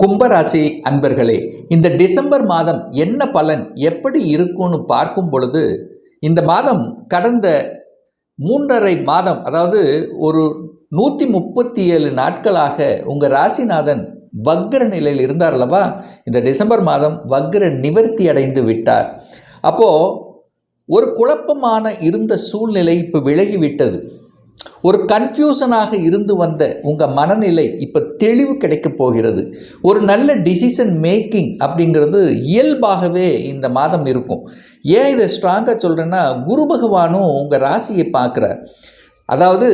கும்பராசி அன்பர்களே இந்த டிசம்பர் மாதம் என்ன பலன் எப்படி இருக்கும்னு பார்க்கும் பொழுது இந்த மாதம் கடந்த மூன்றரை மாதம் அதாவது ஒரு நூற்றி முப்பத்தி ஏழு நாட்களாக உங்கள் ராசிநாதன் வக்ர நிலையில் இருந்தார் அல்லவா? இந்த டிசம்பர் மாதம் வக்ர நிவர்த்தி அடைந்து விட்டார். அப்போது ஒரு குழப்பமான இருந்த சூழ்நிலை இப்போ விலகிவிட்டது ஒரு கன்ஃபியூஷனாக இருந்து வந்த உங்கள் மனநிலை இப்போ தெளிவு கிடைக்க போகிறது. ஒரு நல்ல டிசிஷன் மேக்கிங் அப்படிங்கிறது இயல்பாகவே இந்த மாதம் இருக்கும். ஏன் இதை ஸ்ட்ராங்காக சொல்கிறேன்னா குரு பகவானும் உங்கள் ராசியை பார்க்குறார். அதாவது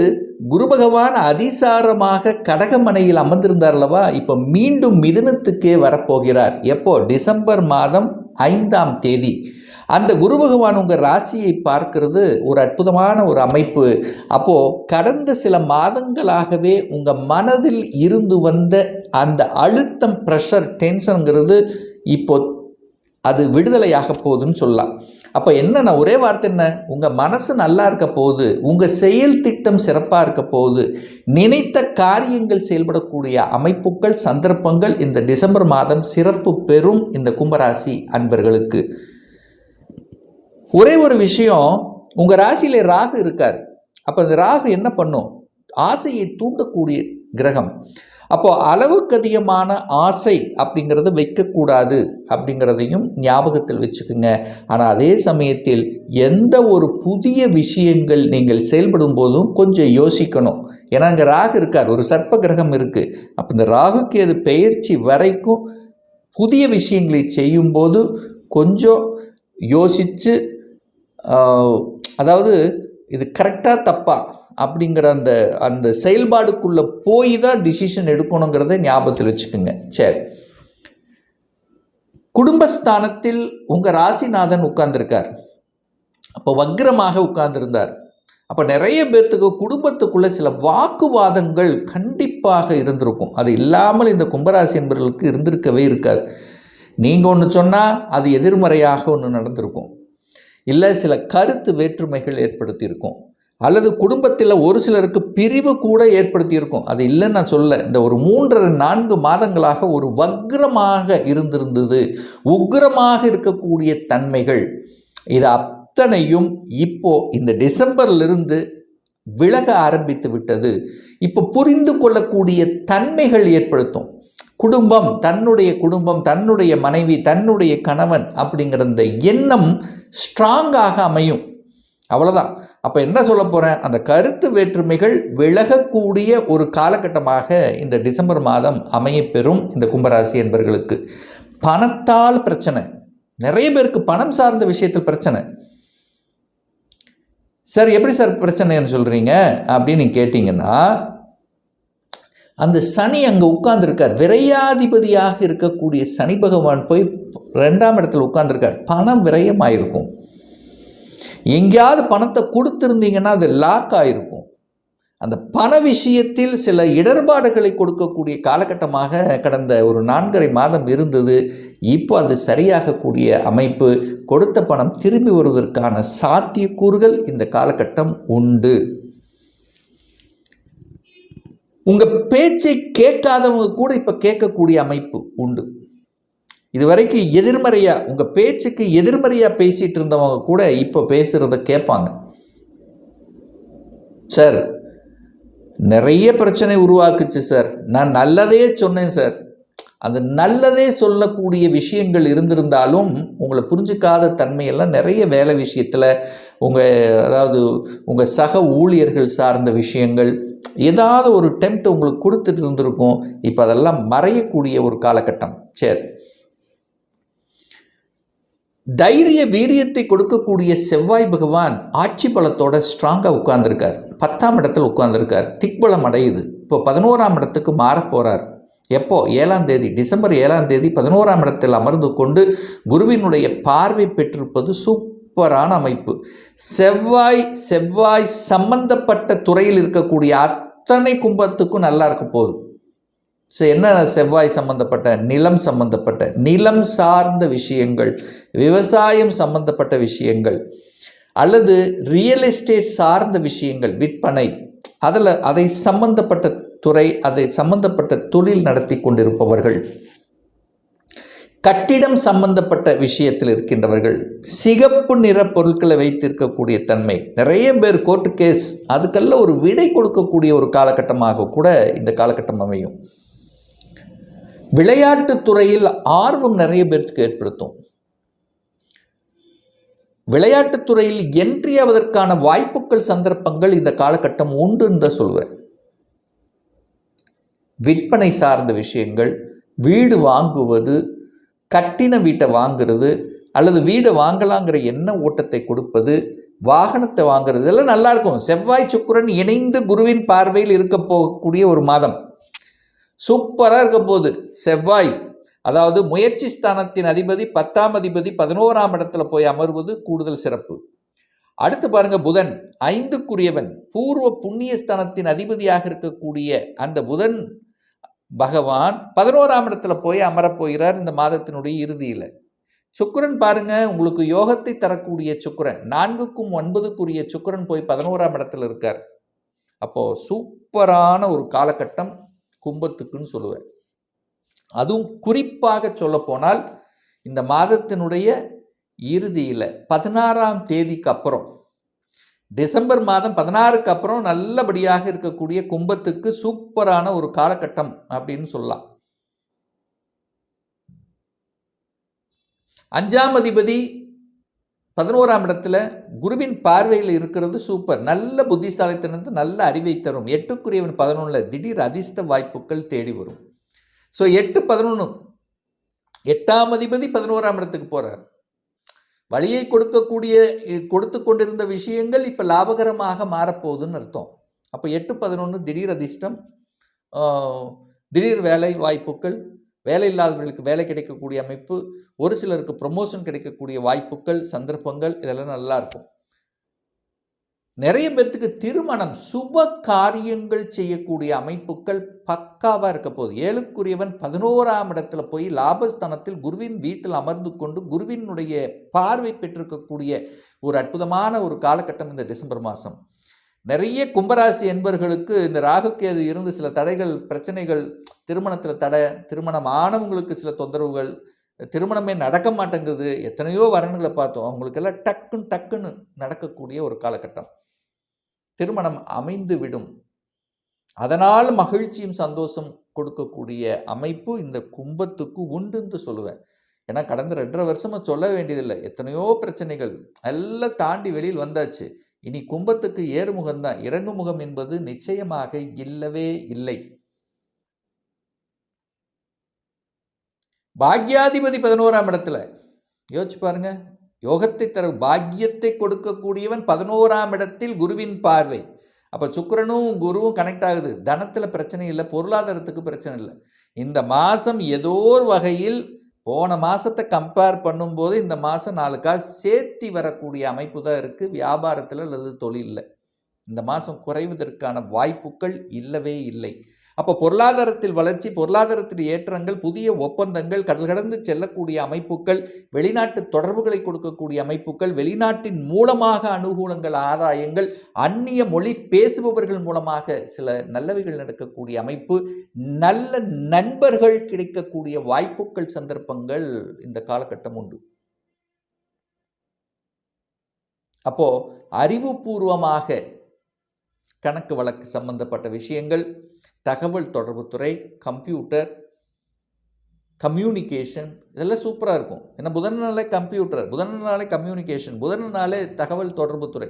குரு பகவான் அதிசாரமாக கடகமனையில் அமர்ந்திருந்தார் அல்லவா? இப்போ மீண்டும் மிதனத்துக்கே வரப்போகிறார். எப்போ? டிசம்பர் மாதம் ஐந்தாம் தேதி. அந்த குரு பகவான் உங்கள் ராசியை பார்க்கிறது ஒரு அற்புதமான ஒரு அமைப்பு. அப்போது கடந்த சில மாதங்களாகவே உங்கள் மனதில் இருந்து வந்த அந்த அழுத்தம் ப்ரெஷர் டென்ஷனுங்கிறது இப்போ அது விடுதலையாக போகுதுன்னு சொல்லலாம். அப்போ என்னென்ன ஒரே வார்த்தை என்ன? உங்கள் மனசு நல்லா இருக்க போகுது உங்கள் செயல் திட்டம் சிறப்பாக இருக்க போகுது நினைத்த காரியங்கள் செயல்படக்கூடிய அமைப்புகள் சந்தர்ப்பங்கள் இந்த டிசம்பர் மாதம் சிறப்பு பெறும் இந்த கும்பராசி அன்பர்களுக்கு. ஒரே ஒரு விஷயம் உங்கள் ராசியில் ராகு இருக்கார். அப்போ இந்த ராகு என்ன பண்ணும்? ஆசையை தூண்டக்கூடிய கிரகம். அப்போது அளவுக்கு அதிகமான ஆசை அப்படிங்கிறத வைக்கக்கூடாது அப்படிங்கிறதையும் ஞாபகத்தில் வச்சுக்கோங்க. ஆனால் அதே சமயத்தில் எந்த ஒரு புதிய விஷயங்கள் நீங்கள் செயல்படும் போதும் கொஞ்சம் யோசிக்கணும். ஏன்னா அங்கே ராகு இருக்கார் ஒரு சர்ப்ப கிரகம் இருக்குது அப்போ இந்த ராகுக்கு அது பெயர்ச்சி வரைக்கும் புதிய விஷயங்களை செய்யும்போது கொஞ்சம் யோசித்து அதாவது இது கரெக்டாக தப்பா அப்படிங்கிற அந்த அந்த செயல்பாடுக்குள்ளே போய் தான் டிசிஷன் எடுக்கணுங்கிறத ஞாபகத்தில் வச்சுக்கோங்க. சரி. குடும்பஸ்தானத்தில் உங்கள் ராசிநாதன் உட்கார்ந்துருக்கார். அப்போ வக்ரமாக உட்கார்ந்துருந்தார். அப்போ நிறைய பேர்த்துக்கு குடும்பத்துக்குள்ளே சில வாக்குவாதங்கள் கண்டிப்பாக இருந்திருக்கும். அது இல்லாமல் இந்த கும்பராசி என்பவர்களுக்கு இருந்திருக்கவே இருக்காது. நீங்கள் ஒன்று சொன்னால் அது எதிர்மறையாக ஒன்று நடந்திருக்கும். இல்லை சில கருத்து வேற்றுமைகள் ஏற்படுத்தியிருக்கும். அல்லது குடும்பத்தில் ஒரு சிலருக்கு பிரிவு கூட ஏற்படுத்தியிருக்கும். அது இல்லைன்னு நான் சொல்ல இந்த ஒரு மூன்றரை நான்கு மாதங்களாக ஒரு வக்ரமாக இருந்திருந்தது. உக்ரமாக இருக்கக்கூடிய தன்மைகள். இது அத்தனையும் இப்போ இந்த டிசம்பர்லிருந்து விலக ஆரம்பித்து விட்டது. இப்போ புரிந்து கொள்ளக்கூடிய தன்மைகள் ஏற்படுத்தும். குடும்பம் தன்னுடைய குடும்பம் தன்னுடைய மனைவி தன்னுடைய கணவன் அப்படிங்கிற இந்த எண்ணம் ஸ்ட்ராங்காக அமையும். அவ்வளோதான் அப்போ என்ன சொல்ல போகிறேன் அந்த கருத்து வேற்றுமைகள் விலகக்கூடிய ஒரு காலகட்டமாக இந்த டிசம்பர் மாதம் அமையப்பெறும் இந்த கும்பராசி என்பர்களுக்கு. பணத்தால் பிரச்சனை. நிறைய பேருக்கு பணம் சார்ந்த விஷயத்தில் பிரச்சனை. சார் எப்படி சார் பிரச்சனைன்னு சொல்கிறீங்க அப்படின்னு நீங்கள் கேட்டிங்கன்னா அந்த சனி அங்கே உட்கார்ந்துருக்கார். விரையாதிபதியாக இருக்கக்கூடிய சனி பகவான் போய் ரெண்டாம் இடத்துல உட்கார்ந்துருக்கார். பணம் விரயமாயிருக்கும். எங்கேயாவது பணத்தை கொடுத்துருந்தீங்கன்னா அது லாக் ஆகிருக்கும் அந்த பண விஷயத்தில் சில இடர்பாடுகளை கொடுக்கக்கூடிய காலகட்டமாக கடந்த ஒரு நான்கரை மாதம் இருந்தது. இப்போ அது சரியாகக்கூடிய அமைப்பு. கொடுத்த பணம் திரும்பி வருவதற்கான சாத்தியக்கூறுகள் இந்த காலகட்டம் உண்டு. உங்கள் பேச்சை கேட்காதவங்க கூட இப்போ கேட்கக்கூடிய அமைப்பு உண்டு. இது வரைக்கும் எதிர்மறையாக உங்கள் பேச்சுக்கு எதிர்மறையாக பேசிகிட்டு இருந்தவங்க கூட இப்போ பேசுகிறத கேட்பாங்க. சார் நிறைய பிரச்சனை உருவாக்குச்சு சார். நான் நல்லதே சொன்னேன் சார். அந்த நல்லதே சொல்லக்கூடிய விஷயங்கள் இருந்திருந்தாலும் உங்களை புரிஞ்சிக்காத தன்மையெல்லாம் நிறைய வேலை விஷயத்தில் உங்கள் அதாவது உங்கள் சக ஊழியர்கள் சார்ந்த விஷயங்கள் ஏதாவது ஒரு டெம்ட் உங்களுக்கு கொடுத்துட்டு இருந்திருக்கும். இப்போ அதெல்லாம் மறையக்கூடிய ஒரு காலகட்டம். சரி. தைரிய வீரியத்தை கொடுக்கக்கூடிய செவ்வாய் பகவான் ஆட்சி பலத்தோட ஸ்ட்ராங்காக உட்கார்ந்துருக்கார். பத்தாம் இடத்துல உட்கார்ந்துருக்கார். திக்பலம் அடையுது. இப்போ பதினோராம் இடத்துக்கு மாறப்போகிறார் எப்போ? ஏழாம் தேதி. டிசம்பர் ஏழாம் தேதி பதினோராம் இடத்தில் அமர்ந்து கொண்டு குருவினுடைய பார்வை பெற்றிருப்பது சூப்பரான அமைப்பு. செவ்வாய் செவ்வாய் சம்பந்தப்பட்ட துறையில் இருக்கக்கூடிய அத்தனை கும்பத்துக்கும் நல்லா இருக்க போகுது ஸோ என்ன செவ்வாய் சம்பந்தப்பட்ட நிலம் சம்பந்தப்பட்ட நிலம் சார்ந்த விஷயங்கள் விவசாயம் சம்பந்தப்பட்ட விஷயங்கள் அல்லது ரியல் எஸ்டேட் சார்ந்த விஷயங்கள் விற்பனை அதில் அதை சம்பந்தப்பட்ட துறை அதை சம்பந்தப்பட்ட தொழில் நடத்தி கொண்டிருப்பவர்கள் கட்டிடம் சம்பந்தப்பட்ட விஷயத்தில் இருக்கின்றவர்கள் சிகப்பு நிற பொருட்களை வைத்திருக்கக்கூடிய தன்மை. நிறைய பேர் கோர்ட்டு கேஸ் அதுக்கெல்லாம் ஒரு விடை கொடுக்கக்கூடிய ஒரு காலகட்டமாக கூட இந்த காலகட்டம் அமையும். விளையாட்டுத்துறையில் ஆர்வம் நிறைய பேருக்கு ஏற்படுத்தும். விளையாட்டுத்துறையில் என்றியாவதற்கான என்ட்ரி ஆவதற்கான வாய்ப்புகள் சந்தர்ப்பங்கள் இந்த காலகட்டம் உண்டுன்னு தான் சொல்வேன். விற்பனை சார்ந்த விஷயங்கள் வீடு வாங்குவது கட்டின வீட்டை வாங்குறது அல்லது வீடை வாங்கலாங்கிற எண்ண ஓட்டத்தை கொடுப்பது வாகனத்தை வாங்குறது இதெல்லாம் நல்லா இருக்கும். செவ்வாய் சுக்கரன் இணைந்து குருவின் பார்வையில் இருக்க போகக்கூடிய ஒரு மாதம். சூப்பராக இருக்க போகுது. செவ்வாய் அதாவது முயற்சி ஸ்தானத்தின் அதிபதி பத்தாம் அதிபதி பதினோராம் இடத்துல போய் அமர்வது கூடுதல் சிறப்பு. அடுத்து பாருங்க புதன் ஐந்துக்குரியவன் பூர்வ புண்ணிய ஸ்தானத்தின் அதிபதியாக இருக்கக்கூடிய அந்த புதன் பகவான் பதினோராம் இடத்துல போய் அமரப்போகிறார் இந்த மாதத்தினுடைய இறுதியில். சுக்கிரன் பாருங்க உங்களுக்கு யோகத்தை தரக்கூடிய சுக்கிரன் நான்குக்கும் ஒன்பதுக்குரிய சுக்கிரன் போய் பதினோராம் இடத்துல இருக்கார். அப்போ சூப்பரான ஒரு காலகட்டம் கும்பத்துக்குன்னு சொல்லுவேன். அதுவும் குறிப்பாக சொல்லப்போனால் இந்த மாதத்தினுடைய இறுதியில் பதினாறாம் தேதிக்கு அப்புறம் டிசம்பர் மாதம் பதினாறுக்கு அப்புறம் நல்லபடியாக இருக்கக்கூடிய கும்பத்துக்கு சூப்பரான ஒரு காலகட்டம் அப்படின்னு சொல்லலாம். அஞ்சாம் அதிபதி பதினோராம் இடத்துல குருவின் பார்வையில் இருக்கிறது சூப்பர். நல்ல புத்திசாலித்தனத்து நல்ல அறிவை தரும். எட்டுக்குரியவன் பதினொன்றில் திடீர் அதிர்ஷ்ட வாய்ப்புகள் தேடி வரும். ஸோ எட்டு பதினொன்று எட்டாம் அதிபதி பதினோராம் இடத்துக்கு போகிறார் வழியை கொடுக்கக்கூடிய கொடுத்து கொண்டிருந்த விஷயங்கள் இப்போ லாபகரமாக மாறப்போகுதுன்னு அர்த்தம். அப்போ எட்டு பதினொன்று திடீர் அதிர்ஷ்டம் திடீர் வேலை வாய்ப்புகள் வேலை இல்லாதவர்களுக்கு வேலை கிடைக்கக்கூடிய அமைப்பு ஒரு சிலருக்கு ப்ரொமோஷன் கிடைக்கக்கூடிய வாய்ப்புகள் சந்தர்ப்பங்கள் இதெல்லாம் நல்லா இருக்கும். நிறைய பேர்த்துக்கு திருமணம் சுப காரியங்கள் செய்யக்கூடிய அமைப்புகள் பக்காவாக இருக்க போகுது. ஏழுக்குரியவன் பதினோராம் இடத்துல போய் லாபஸ்தானத்தில் குருவின் வீட்டில் அமர்ந்து கொண்டு குருவினுடைய பார்வை பெற்றிருக்கக்கூடிய ஒரு அற்புதமான ஒரு காலகட்டம் இந்த டிசம்பர் மாதம் நிறைய கும்பராசி என்பர்களுக்கு இந்த ராகுக்கேது இருந்து சில தடைகள் பிரச்சனைகள் திருமணத்தில் தடை திருமணம் ஆனவங்களுக்கு சில தொந்தரவுகள் திருமணமே நடக்க மாட்டேங்குது. எத்தனையோ வரன்களை பார்த்தோம். அவங்களுக்கெல்லாம் டக்குன்னு டக்குன்னு நடக்கக்கூடிய ஒரு காலகட்டம். திருமணம் அமைந்து விடும். அதனால் மகிழ்ச்சியும் சந்தோஷம் கொடுக்கக்கூடிய அமைப்பு இந்த கும்பத்துக்கு உண்டுன்னு சொல்லுவேன். ஏன்னா கடந்த ரெண்டரை வருஷமாக சொல்ல வேண்டியதில்லை. எத்தனையோ பிரச்சனைகள் எல்லாம் தாண்டி வெளியில் வந்தாச்சு. இனி கும்பத்துக்கு ஏறுமுகம் தான் இறங்குமுகம் என்பது நிச்சயமாக இல்லவே இல்லை. பாக்யாதிபதி பதினோராம் இடத்துல. யோசிச்சு பாருங்க. யோகத்தை தர பாக்கியத்தை கொடுக்கக்கூடியவன் பதினோராம் இடத்தில் குருவின் பார்வை. அப்போ சுக்கரனும் குருவும் கனெக்ட் ஆகுது. தனத்தில் பிரச்சனை இல்லை பொருளாதாரத்துக்கு பிரச்சனை இல்லை. இந்த மாதம் ஏதோ ஒரு வகையில் போன மாதத்தை கம்பேர் பண்ணும்போது இந்த மாதம் நாலு காசு சேர்த்தி வரக்கூடிய அமைப்பு தான் இருக்குது வியாபாரத்தில் அல்லது தொழிலில். இந்த மாதம் குறைவதற்கான வாய்ப்புகள் இல்லவே இல்லை. அப்போ பொருளாதாரத்தில் வளர்ச்சி பொருளாதாரத்தில் ஏற்றங்கள் புதிய ஒப்பந்தங்கள் கடல் கடந்து செல்லக்கூடிய அமைப்புகள் வெளிநாட்டு தொடர்புகளை கொடுக்கக்கூடிய அமைப்புகள் வெளிநாட்டின் மூலமாக அனுகூலங்கள் ஆதாயங்கள் அந்நிய மொழி பேசுபவர்கள் மூலமாக சில நல்லவைகள் நடக்கக்கூடிய அமைப்பு நல்ல நண்பர்கள் கிடைக்கக்கூடிய வாய்ப்புகள் சந்தர்ப்பங்கள் இந்த காலகட்டம் உண்டு. அப்போ அறிவுபூர்வமாக கணக்கு வழக்கு சம்பந்தப்பட்ட விஷயங்கள் தகவல் தொடர்புத்துறை கம்ப்யூட்டர் கம்யூனிகேஷன் இதெல்லாம் சூப்பராக இருக்கும். ஏன்னா புதனாலே கம்ப்யூட்டர் புதனாலே கம்யூனிகேஷன் புதனாலே நாளே தகவல் தொடர்புத்துறை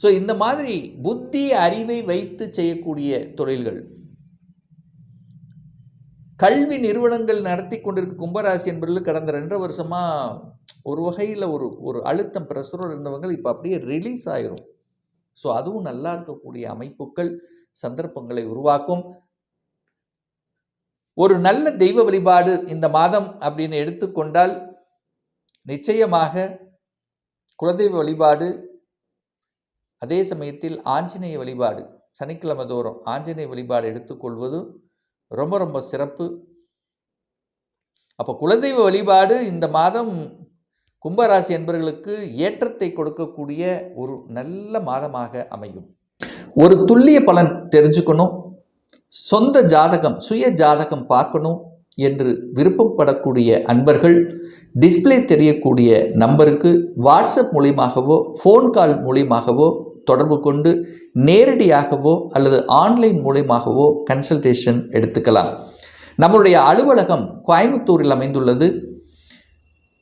ஸோ இந்த மாதிரி புத்தி அறிவை வைத்து செய்யக்கூடிய தொழில்கள். கல்வி நிறுவனங்கள் நடத்தி கொண்டிருக்க கும்பராசி என்பதில் கடந்த ரெண்டு வருஷமாக ஒரு வகையில் ஒரு ஒரு அழுத்தம் பிரசுரம் இருந்தவங்க இப்போ அப்படியே ரிலீஸ் ஆயிரும். ஸோ அதுவும் நல்லா இருக்கக்கூடிய அமைப்புகள். சந்தர்ப்பங்களை உருவாக்கும். ஒரு நல்ல தெய்வ வழிபாடு இந்த மாதம் அப்படின்னு எடுத்துக்கொண்டால் நிச்சயமாக குலதெய்வ வழிபாடு அதே சமயத்தில் ஆஞ்சநேய வழிபாடு சனிக்கிழமை தோறும் ஆஞ்சநேய வழிபாடு எடுத்துக்கொள்வது ரொம்ப ரொம்ப சிறப்பு. அப்போ குலதெய்வ வழிபாடு இந்த மாதம் கும்பராசி என்பவர்களுக்கு ஏற்றத்தை கொடுக்கக்கூடிய ஒரு நல்ல மாதமாக அமையும். ஒரு துல்லிய பலன் தெரிஞ்சுக்கணும். சொந்த ஜாதகம் சுய ஜாதகம் பார்க்கணும் என்று விருப்பப்படக்கூடிய அன்பர்கள் டிஸ்ப்ளே தெரியக்கூடிய நம்பருக்கு வாட்ஸ்அப் மூலியமாகவோ ஃபோன் கால் மூலியமாகவோ தொடர்பு கொண்டு நேரடியாகவோ அல்லது ஆன்லைன் மூலியமாகவோ கன்சல்டேஷன் எடுத்துக்கலாம். நம்மளுடைய அலுவலகம் கோயம்புத்தூரில் அமைந்துள்ளது.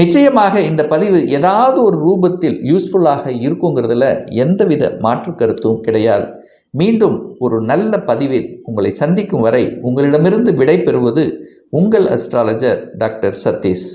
நிச்சயமாக இந்த பதிவு ஏதாவது ஒரு ரூபத்தில் யூஸ்ஃபுல்லாக இருக்குங்கிறதுல எந்தவித மாற்று கருத்தும் கிடையாது. மீண்டும் ஒரு நல்ல பதிவில் உங்களை சந்திக்கும் வரை உங்களிடமிருந்து விடை பெறுவது உங்கள் அஸ்ட்ராலஜர் டாக்டர் சதீஷ்.